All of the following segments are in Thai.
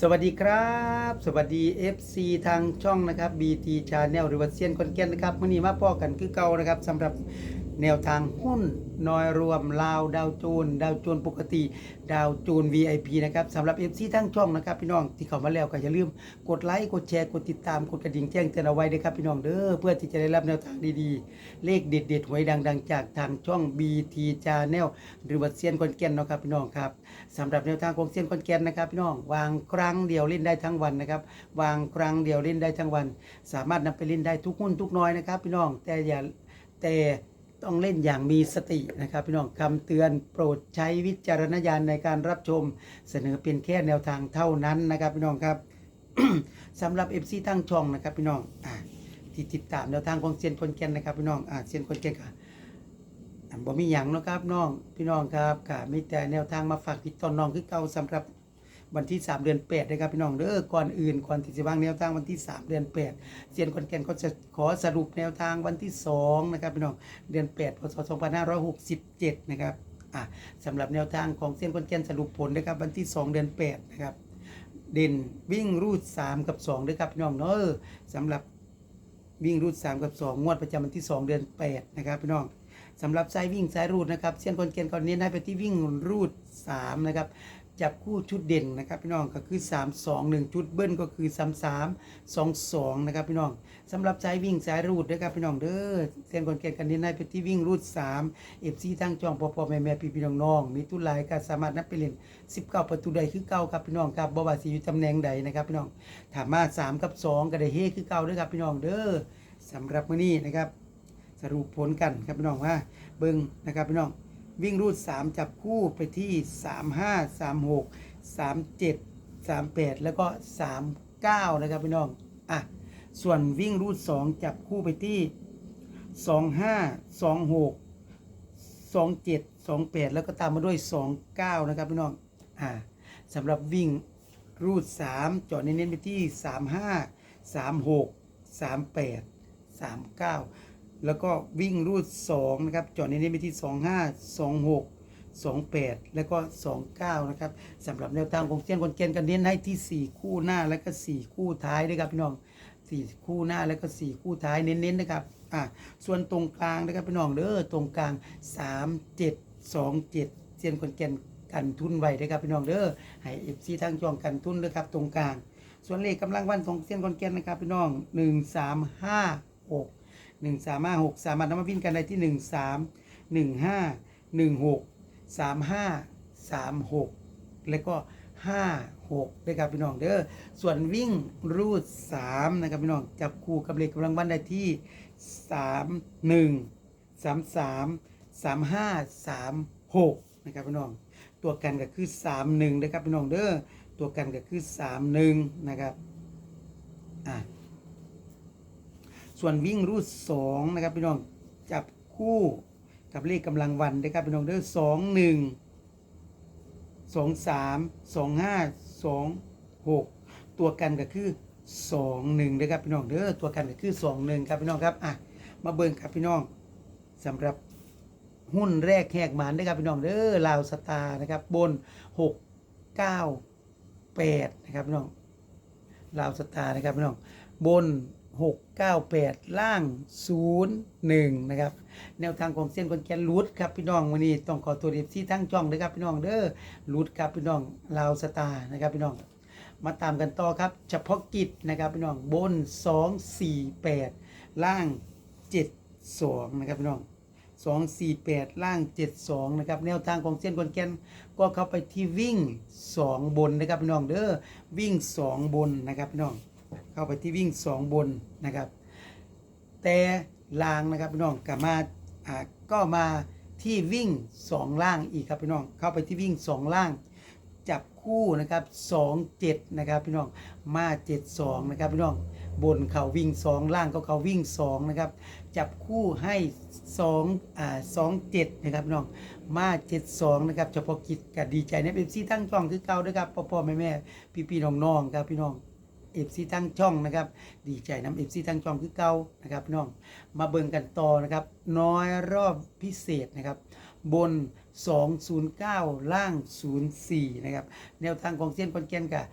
สวัสดีครับ สวัสดี FC ทางช่องนะครับ BT Channel หรือว่าเซียนคอนแกนนะครับมื่อนี้มาพ่อกันคือเก่านะครับสำหรับ แนวทางหุ้นน้อยรวมลาวดาวโจนดาวโจนปกติ ดาวโจน VIP นะครับสำหรับ FC ทั้งช่องนะครับ พี่น้องที่เข้ามาแล้วก็อย่าลืมกดไลค์กดแชร์กดติดตามกดกระดิ่งแจ้งเตือนเอาไว้ด้วยครับพี่น้องเด้อเพื่อที่จะได้รับแนวทางดีๆ เลขเด็ดๆหวยดังๆ จากทางช่อง BT Channel หรือว่าเซียนคอนแกนเนาะครับพี่น้องครับสำหรับแนวทางของเซียนคอนแกนนะครับพี่น้องวางครั้งเดียวเล่นได้ทั้งวันนะครับวางครั้งเดียวเล่นได้ทั้งวัน สามารถนำไปเล่นได้ทุกหุ้นทุกน้อยนะครับพี่น้องแต่อย่าแต่ ต้องเล่นอย่างมีสตินะครับพี่น้องคำเตือนโปรดใช้วิจารณญาณในการรับชมเสนอเป็นแค่แนวทางเท่านั้นนะครับพี่น้องครับ สำหรับ FC ตั้งช่องนะครับพี่น้องอ่าที่ติดตามแนวทางของเซียนคนแก่นนะครับพี่น้องอ่าเซียนคนแก่นค่ะอ่าบ่มีหยังเนาะครับน้องพี่น้องครับค่ะมีแต่แนวทางมาฝากพี่ตอนน้องคือเก่าสำหรับ วันที่ 3 เดือน8นะครับพี่น้องเด้อก่อนอื่นก่อนที่จะวางแนวทางวันที่ 3 เดือน8เซียนคนแก่นก็จะขอสรุปแนวทางวันที่2นะครับพี่น้องเดือน8พศ2567นะครับอ่าสำหรับแนวทางของเซียนคนแก่นสรุปผลนะครับวันที่ 2 เดือน8นะครับเด่นวิ่งรูด 3 กับ2ด้วยครับพี่น้องเนอะสำหรับวิ่งรูด 3 กับ 2 งวดประจำวันที่ 2 เดือน 8 นะครับพี่น้องสำหรับสายวิ่งสายรูดนะครับเส้นคนเกณฑ์ก่อนเน้นให้ไปที่วิ่งรูด 3 นะครับ จับคู่ชุดเด่นนะครับพี่น้องก็คือ 3 2 1 ชุดเบิ้ลก็คือ 3 3 2 2 นะครับพี่น้องสำหรับสายวิ่งสายรูดนะครับพี่น้องเด้อเส้นคนเกณฑ์กันเน้นให้ไปที่วิ่งรูด3เอฟซีทั้งจองพอพอแม่แม่พี่พี่น้องน้องมีทุนหลายก็สามารถนับไปเล่น19 ประตูใดคือเก่าครับพี่น้องครับบ่ว่าสิอยู่ตำแหน่งใดนะครับพี่น้องถามมา3 กับ 2 ก็ได้เฮคือเก่าเด้อครับพี่น้องเด้อสำหรับมื้อนี้นะครับสรุปผลกันครับพี่น้องว่าเบิ่งนะครับพี่น้อง วิ่งรูด 3 จับคู่ไปที่ 3 5 3 6 3 7 3 8 แล้วก็ 3 9 นะครับพี่น้อง อะ ส่วนวิ่งรูด 2 จับคู่ไปที่ 2 5 2 6 2 7 2 8 แล้วก็ตามมาด้วย 2 9 นะครับพี่น้อง อ่าสำหรับวิ่งรูด 3 จอดเน้นๆไปที่ 3 5 3 6 3 8 3 9 แล้วก็วิ่งรูด2นะครับจอดเน้นๆไปที่ 2 5 2 6 28 แล้วก็ 29 นะครับสำหรับแนวทางของเซียนคนเกณฑ์กันเน้นให้ที่ 4 คู่หน้าแล้วก็ 4 คู่ท้ายด้วยครับพี่น้อง 4 คู่หน้าแล้วก็ 4 คู่ท้ายเน้นๆนะครับอ่าส่วนตรงกลางนะครับพี่น้องเด้อตรงกลาง 3 7 2 7เซียนคนเกณฑ์กันทุนไว้นะครับพี่น้องเด้อให้ FC ทางจองกันทุนด้วยครับตรงกลาง ส่วนเลขกำลังวันของเซียนคนเกณฑ์นะครับพี่น้อง 1 3 5 6 หนึ่งสามห้าหกสามารถนำมาวิ่งกันได้ที่หนึ่งสามหนึ่งห้าหนึ่งหกสามห้าสามหกแล้วก็ห้าหกด้วยครับพี่น้องเด้อส่วนวิ่งรูดสามนะครับพี่น้องจับคู่กับเลขกำลังวันได้ที่สามหนึ่งสามสามสามห้าสามหกนะครับพี่น้อง ตัวกันก็คือสามหนึ่งนะครับพี่น้องเด้อตัวกันก็คือสามหนึ่งนะครับอะ ส่วนวิ่งรูดสองนะครับพี่น้องจับคู่กับเลขกำลังวันนะครับพี่น้องเด้อสองหนึ่งสองสามสองห้าสองหกตัวกันก็คือสองหนึ่งนะครับพี่น้องเด้อตัวกันก็คือสองหนึ่งครับพี่น้องครับอะมาเบิ่งครับพี่น้องสำหรับหุ้นแรกแหกหมานนะครับพี่น้องเด้อลาวสตาร์นะครับบนหกเก้าแปดนะครับพี่น้องลาวสตาร์นะครับพี่น้องบน 698 ล่าง 01 นะครับ แนวทางของเส้นคนแกนรูดครับพี่น้องวันนี้ต้องขอตัวเอฟซีทั้งช่องเลยครับพี่น้องเด้อรูดครับพี่น้องลาวสตาร์นะครับพี่น้อง มาตามกันต่อครับ เฉพาะกิจนะครับพี่น้องบน 248 ล่าง 72 นะครับพี่น้อง248 ล่าง 72 นะครับ แนวทางของเส้นคนแกนก็เข้าไปที่วิ่ง 2 บนนะครับพี่น้องเด้อวิ่ง 2 บนนะครับพี่น้อง เข้าไปที่วิ่ง 2 บนนะครับ แต่ล่างนะครับพี่น้องก็มาอ่าก็มาที่วิ่ง 2 ล่างอีกครับพี่น้องเข้าไปที่วิ่ง 2 ล่าง จับคู่นะครับ2 7นะครับพี่น้องมา7 2นะครับพี่น้องบนเขาวิ่ง 2 ล่างก็เขาวิ่ง2นะครับจับคู่ให้2อ่า2 7นะครับพี่น้องมา7 2นะครับเฉพาะกิจก็ดีใจนะเอฟซีทั้งช่องคือเก่าด้วยครับพ่อพ่อแม่แม่พี่พี่น้องน้องๆครับพี่น้อง เอฟซีทั้งช่องนะครับ ดีใจนำเอฟซีทั้งช่องคือเก่านะครับน้องมาเบิ่งกันต่อนะครับ น้อยรอบพิเศษนะครับ บน 209 ล่าง 04 นะครับ แนวทางของเส้นคอนแกนกับ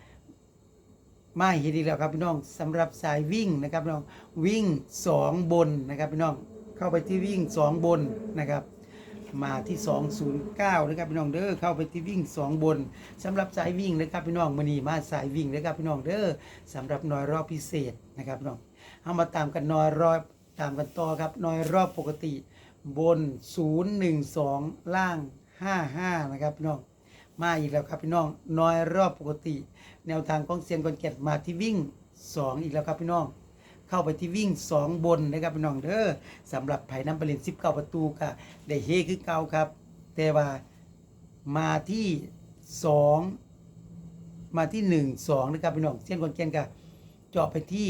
มาเห็นอีกแล้วครับพี่น้องสำหรับสายวิ่งนะครับน้องวิ่ง 2 บนนะครับพี่น้องเข้าไปที่วิ่ง 2 บนนะครับ มาที่ 209นะครับพี่น้องเด้อเข้าไปที่วิ่ง 2 บนสำหรับสายวิ่งนะครับพี่น้องมื้อนี้มาสายวิ่งนะครับพี่น้องเด้อสำหรับน่อยรอบพิเศษนะครับพี่น้องเอามาตามกันน่อยรอบตามกันต่อครับน่อยรอบปกติ บน 012 ล่าง 55 นะครับพี่น้องมาอีกแล้วครับพี่น้องน้อยรอบปกติ แนวทางของเซียนกอนเก็ตมาที่วิ่ง 2 อีกแล้วครับพี่น้อง เข้าไปที่วิ่ง 2 บนนะครับพี่น้องเด้อสำหรับไผ่น้ำไปเล่น19 ประตูก็ได้เฮคือเก่าครับ แต่ว่ามาที่ 2 มาที่ 1 2นะครับพี่น้องเซียนกอนเก็ตก็เจาะไปที่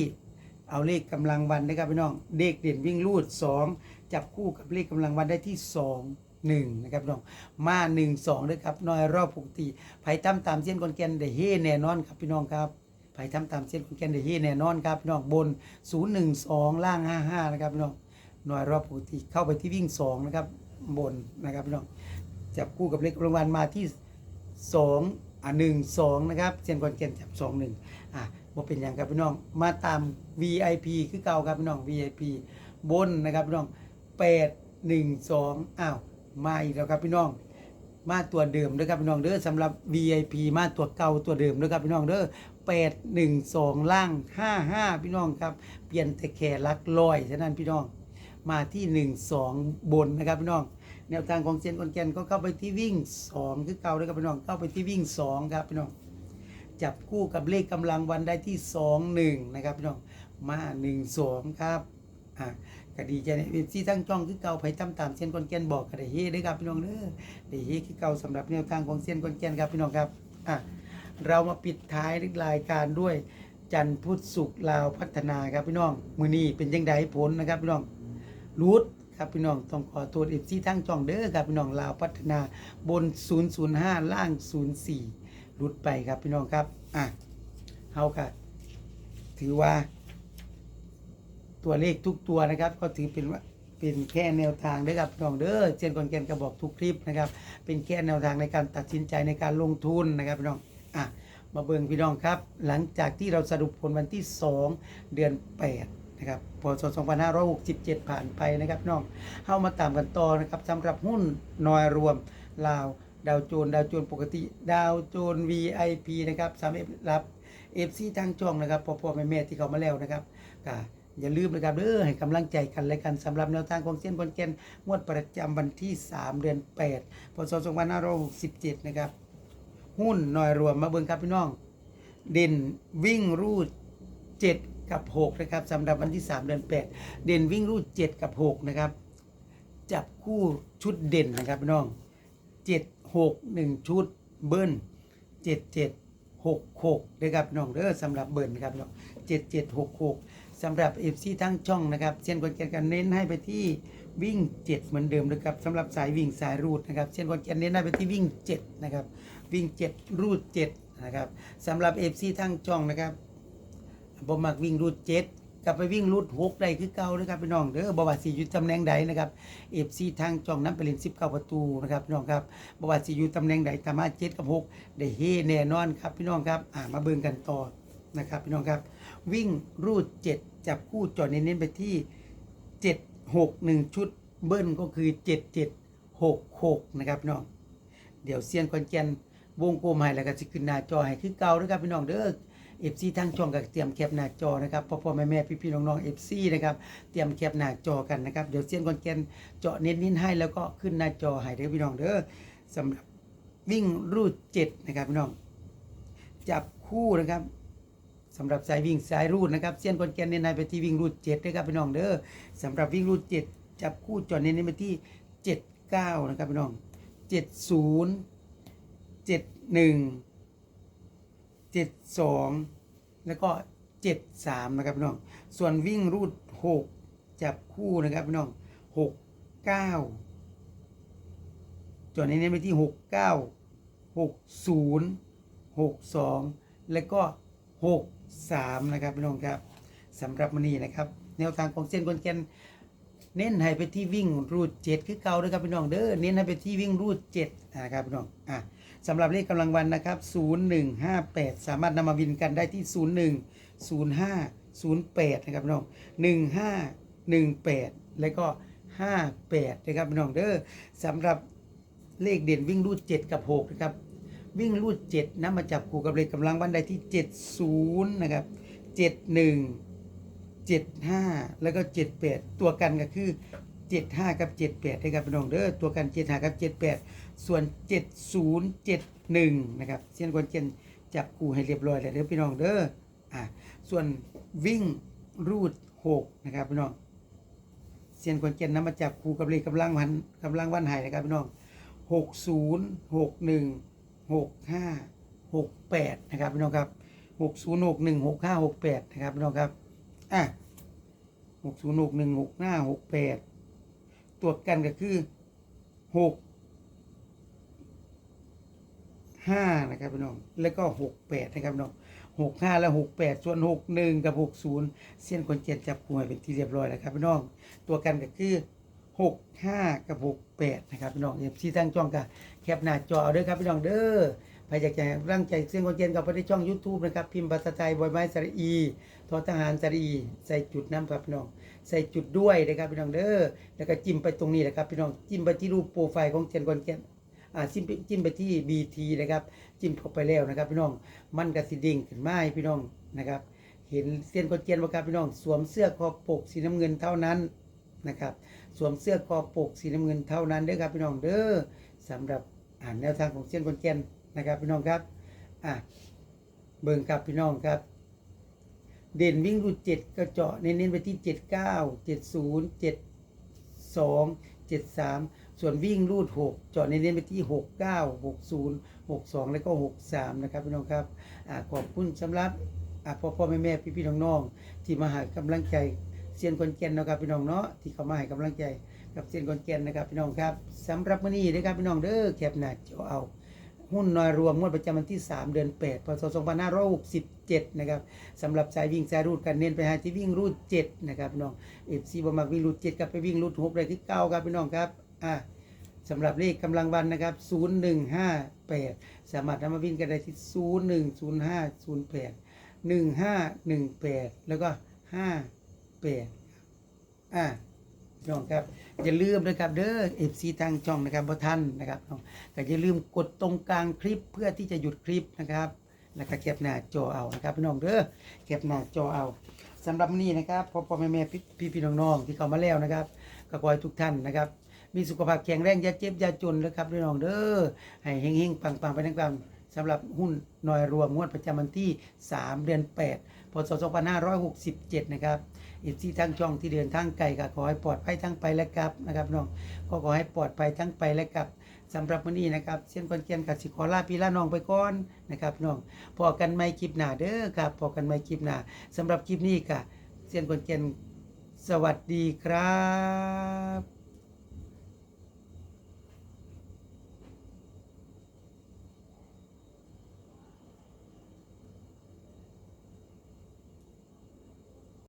เอาเลขกำลังวันนะครับพี่น้องเด็กเด่นวิ่งลูด 2 จับคู่กับเลขกำลังวันได้ที่ 2 1นะครับพี่น้องมา 1 2ด้วยครับน้อยรอบปกติไผ่ตั้มตามเส้นกอนแกนได้เฮแน่นอนครับพี่น้องครับ ไผ่ตั้มตามเส้นกอนแกนได้เฮแน่นอนครับน้องบน 012 ล่าง 55 นะครับน้องน้อยรอบปกติเข้าไปที่วิ่ง 2 นะครับ บนนะครับน้องจับคู่กับเลขกำลังวันมาที่ 2 อะ 1 2 นะครับเส้นกอนแกนจับ 2 1 อะบ่เป็นอย่างครับพี่น้องมาตาม VIP คือเก่าครับพี่น้อง VIP บนนะครับพี่น้อง 8 1 2อ้าวมาอีกแล้วครับพี่น้องมาตัวเดิมด้อครับพี่น้องเด้อสำหรับ VIP มาตัวเก่าตัวเดิมด้อครับพี่น้องเด้อ 8 1 2 ล่าง 55 พี่น้องครับ เปลี่ยนแต่แค่หลักร้อยฉะนั้นพี่น้องมาที่ 1 2 บนนะครับพี่น้อง แนวทางของเซยนคอนแกนก็เข้าไปที่วิ่ง 2 คือเก่าเด้อครับพี่น้องเข้าไปที่วิ่ง 2 ครับพี่น้องจับคู่กับเลขกำลังวันได้ที่ 2 1 นะครับพี่น้องมา 1 2 ครับอะก็ดีใจในเว็บซีทั้งช่องคือเก่าไผตามตามเส้นคอนแกนบอกก็ได้เฮ้ด้อครับพี่น้องเด้อได้เฮ้คือเก่าสำหรับแนวทางของเส้นคอนแกนครับพี่น้องครับอะ เรามาปิดท้ายรายการด้วยจันพุทธศุกร์ลาวพัฒนาครับพี่น้อง มือนี้เป็นยังไงผลนะครับพี่น้องรูดครับพี่น้องต้องขอโทษเอฟซีทั้งช่องเด้อครับพี่น้องลาวพัฒนาบน 005 ล่าง 04รุดไปครับพี่น้องครับอะเฮาก็ถือว่า ตัวเลขทุกตัวนะครับ ก็ถือเป็นว่าเป็นแค่แนวทางเด้อครับพี่น้องเด้อเช่นก่อนแกนก็บอกทุกคลิปนะครับ เป็นแค่แนวทางในการตัดสินใจในการลงทุนนะครับพี่น้อง อะมาเบิ่งพี่น้องครับ หลังจากที่เราสรุปผลวันที่ 2 เดือน 8 นะครับพศ2567 ผ่านไปนะครับน้องเข้ามาตามกันต่อนะครับสำหรับหุ้นนอยรวมลาวดาวโจนดาวโจนปกติ ดาวโจน VIP นะครับสามารถรับ FC ทางช่องนะครับพ่อพ่อแม่แม่ที่เขามาแล้วนะครับก็อย่าลืมนะครับเด้อให้กำลังใจกันและกันสำหรับแนวทางของเส้นบอลแกนงวดประจำวันที่ 3 เดือน 8 พศ2567 นะครับ หุ้นหน่อยรวมมาเบิ่งครับพี่น้อง เด่นวิ่งรูด 7 กับ 6 นะครับสำหรับวันที่ 3 เดือน 8 เด่นวิ่งรูด 7 กับ 6 นะครับ จับคู่ชุดเด่นนะครับพี่น้อง 7 6 1 ชุดเบิ้ล7 7 6 6นะครับน้องเด้อสำหรับเบิ้ลนะครับน้อง7 7 6 6สำหรับเอฟซีทั้งช่องนะครับเช่นคนแกนกันเน้นให้ไปที่วิ่ง 7 เหมือนเดิมนะครับสำหรับสายวิ่งสายรูดนะครับเช่นคนแกนเน้นให้ไปที่วิ่ง 7 นะครับ วิ่ง7รูด7นะครับสำหรับเอฟซีทั้งช่องนะครับบ่มักวิ่งรูด7กลับไปวิ่งรูด6ได้คือเก่านะครับพี่น้องเด้อบ่ว่าสิอยู่ตำแหน่งใดนะครับเอฟซีทางช่องนั้นไปเล่น19ประตูนะครับพี่น้องครับบ่ว่าสิอยู่ตำแหน่งใดสามารถ7กับ6ได้เฮแน่นอนครับพี่น้องครับอ่ามาเบิ่งกันต่อนะครับพี่น้องครับ วิ่งรูด7จับคู่จอดเน้นๆไปที่7 6 1ชุดเบิ้ลก็คือ7 7 6 6นะครับพี่น้อง เดี๋ยวเซียนคอนแกน วงกลมให้แล้วก็สิขึ้นหน้าจอให้คือเก่านะครับพี่น้องเด้อ FC ทางช่องก็เตรียมแคปหน้าจอนะครับพ่อพ่อแม่แม่พี่พี่น้องๆ FC นะครับเตรียมแคปหน้าจอกันนะครับเดี๋ยวเซียนคอนแกนเจาะเน้นๆให้แล้วก็ขึ้นหน้าจอให้เด้อพี่น้องเด้อสำหรับวิ่งรูด7นะครับพี่น้องจับคู่นะครับสำหรับสายวิ่งสายรูดนะครับเส้นคอนแกนเน้นในไปที่วิ่งรูด7นะครับพี่น้องเด้อสำหรับวิ่งรูด7จับคู่จอดเน้นไปที่79นะครับพี่น้องเจ็ดศูนย์ 70 71 72แล้วก็73นะครับพี่น้อง ส่วนวิ่งรูด6จับคู่นะครับพี่น้อง69จอดเน้นไปที่69 60 62แล้วก็63นะครับพี่น้องครับสำหรับมันนี้นะครับ แนวทางของเส้นกลแกนเน้นให้ไปที่วิ่งรูด7คือเก่าด้วยครับพี่น้องเด้อเน้นให้ไปที่วิ่งรูด7นะครับพี่น้องอะ สำหรับเลขกำลังวันนะครับ 0158 สามารถนำมาวินกันได้ที่ 01 05 08 นะครับน้อง 1518 แล้วก็ 58 นะครับน้องเด้อสำหรับเลขเด่นวิ่งรูด 7 กับ 6 นะครับ วิ่งรูด 7นะมาจับคู่กับเลขกำลังวันได้ที่ 70 นะครับ 71 75 แล้วก็ 78 ตัวกันก็คือ 75 กับ 78นะครับพี่น้องเด้อตัวกัน 75 กับ 78 ส่วน 7071 นะครับเส้นกวนเจนจับคู่ให้เรียบร้อยแล้วเด้อพี่น้องเด้ออะส่วนวิ่งรูด6นะครับพี่น้องเส้นกวนเจนนำมาจับคู่กับเลขกำลังวันกำลังวันหายนะครับพี่น้อง 60 61 65 68 นะครับพี่น้องครับ 60 61 65 68 นะครับพี่น้องครับ อะ 60 61 65 68 ตัวกันก็คือ 6 5นะครับพี่น้องแล้วก็68นะครับพี่น้อง65และ68ส่วน61กับ60เส้นคนเจ็ดจับคู่ให้เป็นที่เรียบร้อยแล้วครับพี่น้อง ตัวกันก็คือ65กับ68นะครับพี่น้องเอฟซีตั้งจ้องกันแคปหน้าจอเอาด้อครับพี่น้องเด้อใครอยากจะร่างใจเส้นคนเจนกับไปที่ช่อง YouTube นะครับ พิมพ์ภาษาไทยบอยไม้สระอีทอทหารสระอี ใส่จุดน้ำครับพี่น้อง ใส่จุดด้วยนะครับพี่น้องเด้อแล้วก็จิ้มไปตรงนี้นะครับพี่น้องจิ้มไปที่รูปโปรไฟล์ของเจนคนเจน อ่าจิ้มไปจิ้มไปที่ BT นะครับ จิ้มเข้าไปแล้วนะครับ พี่น้องมันก็สิดิ่งขึ้นมาให้พี่น้องนะครับ เห็นเส้นคนเจนว่ครับพี่น้อง สวมเสื้อคอปกสีน้ำเงินเท่านั้นนะครับ สวมเสื้อคอปกสีน้ำเงินเท่านั้นเด้อครับพี่น้องเด้อสำหรับอ่านแนวทางของเส้นคนเจนนะครับ พี่น้องครับอะเบิ่งครับพี่น้องครับเด่นวิ่งรูดเจ็ดก็เจาะเน้นๆไปที่เจ็ดเก้าเจ็ดศูนย์เจ็ดสองเจ็ดสาม ส่วนวิ่งรูดหกจาะเน้นๆไปที่หกเก้าหกศูนย์หกสองแล้วก็หกสามนะครับพี่น้องครับอขอบคุณสำหรับอาพ่อพ่อแม่แม่พี่พี่น้องน้องๆที่มาให้กำลังใจเซียนคนแก่นนะครับพี่น้องเนาะที่เขามาให้กำลังใจกับเซียนคนแก่นนะครับพี่น้องครับสำหรับมื้อนี้นะครับพี่น้องเด้อแคปหน้าจอเอาหุ้นน้อยรวมงวดประจำวันที่ 3 เดือน 8 พศ 2567 นะครับสำหรับสายวิ่งสายรูดกันเน้นไปหาที่วิ่งรูด 7 นะครับพี่น้องเอฟซีบอมักวิ่งรูด 7กับไปวิ่งรูด6เลยที่9ครับพี่น้องครับ อ่าสำหรับเลขกำลังวันนะครับ 0158 สามารถนำมาวิ่งกันได้ที่ 010508 1518 แล้วก็ 58อ่าน้องครับ อย่าลืมนะครับเด้อเอฟซีทางช่องนะครับพ่ท่านนะครับน้องก็อย่าลืมกดตรงกลางคลิปเพื่อที่จะหยุดคลิปนะครับ แล้วก็แคปหน้าจอเอานะครับพี่น้องเด้อแคปหน้าจอเอาสำหรับนี้นะครับพ่อพ่อแม่แม่พี่พี่น้องน้องๆที่เข้ามาแล้วนะครับ ก็ขอให้ทุกท่านนะครับ มีสุขภาพแข็งแรงอย่าเจ็บอย่าจนนะครับพี่น้องเด้อให้เฮงๆปังๆไปทั้งกันสำหรับหุ้นหน่อยรวมงวดประจำวันที่ 3 เดือน 8พศ2567 นะครับอีกที่ทั้งช่องที่เดินทางไกลก็ขอให้ปลอดภัยทั้งไปและกลับนะครับน้องก็ขอให้ปลอดภัยทั้งไปและกลับสำหรับวันนี้นะครับเช่นคนเกียนกับสิขอลาพี่ลาน้องไปก่อนนะครับน้องพอกันไม่คลิปหน้าเด้อครับพอกันไม่คลิปหน้าสำหรับคลิปนี้ก็เช่นคนเกียนสวัสดีครับ